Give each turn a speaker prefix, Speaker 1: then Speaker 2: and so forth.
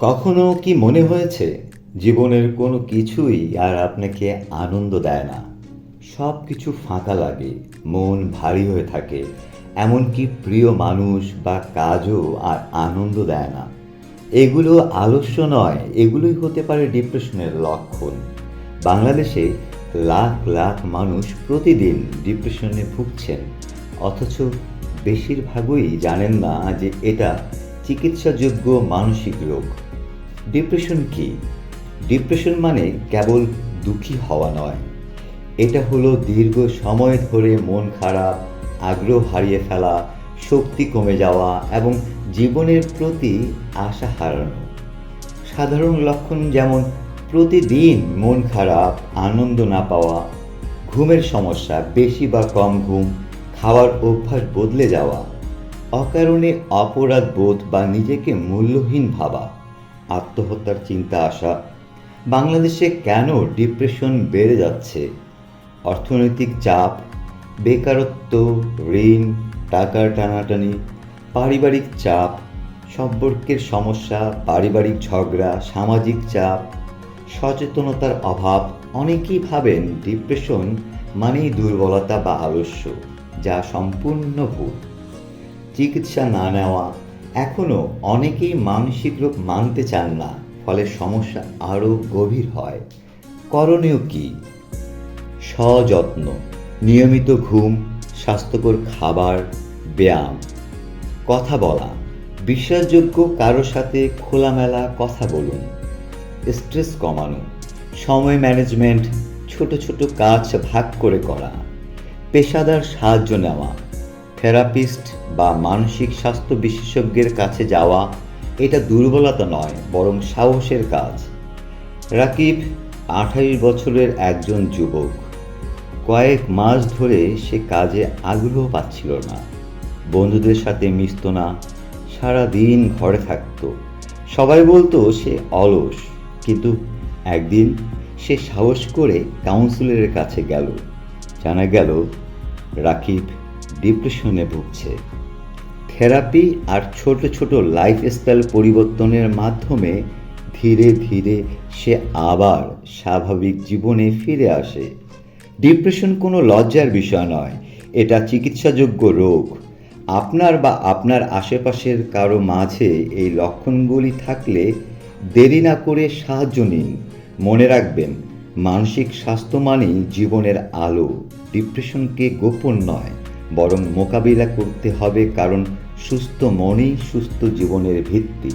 Speaker 1: কখনো কি মনে হয়েছে জীবনের কোনো কিছুই আর আপনাকে আনন্দ দেয় না? সব কিছু ফাঁকা লাগে, মন ভারী হয়ে থাকে, এমনকি প্রিয় মানুষ বা কাজও আর আনন্দ দেয় না। এগুলো আলস্য নয়, এগুলোই হতে পারে ডিপ্রেশনের লক্ষণ। বাংলাদেশে লাখ লাখ মানুষ প্রতিদিন ডিপ্রেশনে ভুগছেন, অথচ বেশিরভাগই জানেন না যে এটা চিকিৎসাযোগ্য মানসিক রোগ। ডিপ্রেশন কি? ডিপ্রেশন মানে কেবল দুঃখী হওয়া নয়। এটা হলো দীর্ঘ সময় ধরে মন খারাপ, আগ্রহ হারিয়ে ফেলা, শক্তি কমে যাওয়া এবং জীবনের প্রতি আশা হারানো। সাধারণ লক্ষণ যেমন প্রতিদিন মন খারাপ, আনন্দ না পাওয়া, ঘুমের সমস্যা, বেশি বা কম ঘুম, খাওয়ার অভ্যাস বদলে যাওয়া, অকারণে অপরাধ বোধ বা নিজেকে মূল্যহীন ভাবা। আত্মহত্যার চিন্তা আসা। বাংলাদেশে কেন ডিপ্রেশন বেড়ে যাচ্ছে? অর্থনৈতিক চাপ, বেকারত্ব, ঋণ, টাকার টানাটানি, পারিবারিক চাপ, সম্পর্কের সমস্যা, পারিবারিক ঝগড়া, সামাজিক চাপ, সচেতনতার অভাব, অনেকেই ভাবেন ডিপ্রেশন মানেই দুর্বলতা বা আলস্য, যা সম্পূর্ণ ভুল। চিকিৎসা না নেওয়া এখনও অনেকেই মানসিক রোগ মানতে চান না, ফলে সমস্যা আরও গভীর হয়। করণীয় কী? সযত্ন, নিয়মিত ঘুম, স্বাস্থ্যকর খাবার, ব্যায়াম। কথা বলা, বিশ্বাসযোগ্য কারোর সাথে খোলামেলা কথা বলুন। স্ট্রেস কমানো, সময় ম্যানেজমেন্ট, ছোট ছোট কাজ ভাগ করে করা, পেশাদার সাহায্য নেওয়া। থেরাপিস্ট বা মানসিক স্বাস্থ্য বিশেষজ্ঞের কাছে যাওয়া এটা দুর্বলতা নয়, বরং সাহসের কাজ। রাকিব, আঠাইশ বছরের একজন যুবক। কয়েক মাস ধরে সে কাজে আগ্রহ পাচ্ছিল না। বন্ধুদের সাথে মিশত না সারা দিন ঘরে থাকত। সবাই বলতো সে অলস, কিন্তু একদিন সে সাহস করে কাউন্সিলরের কাছে গেল। জানা গেল, রাকিব ডিপ্রেশনে ভুগছে। থেরাপি আর ছোট ছোট লাইফস্টাইল পরিবর্তনের মাধ্যমে ধীরে ধীরে সে আবার স্বাভাবিক জীবনে ফিরে আসে। ডিপ্রেশন কোনো লজ্জার বিষয় নয়, এটা চিকিৎসাযোগ্য রোগ। আপনার বা আপনার আশেপাশের কারও মাঝে এই লক্ষণগুলি থাকলে দেরি না করে সাহায্য নিন। মনে রাখবেন, মানসিক স্বাস্থ্য মানেই জীবনের আলো, ডিপ্রেশনকে গোপন নয়। বরং মোকাবিলা করতে হবে কারণ সুস্থ মনেই সুস্থ জীবনের ভিত্তি।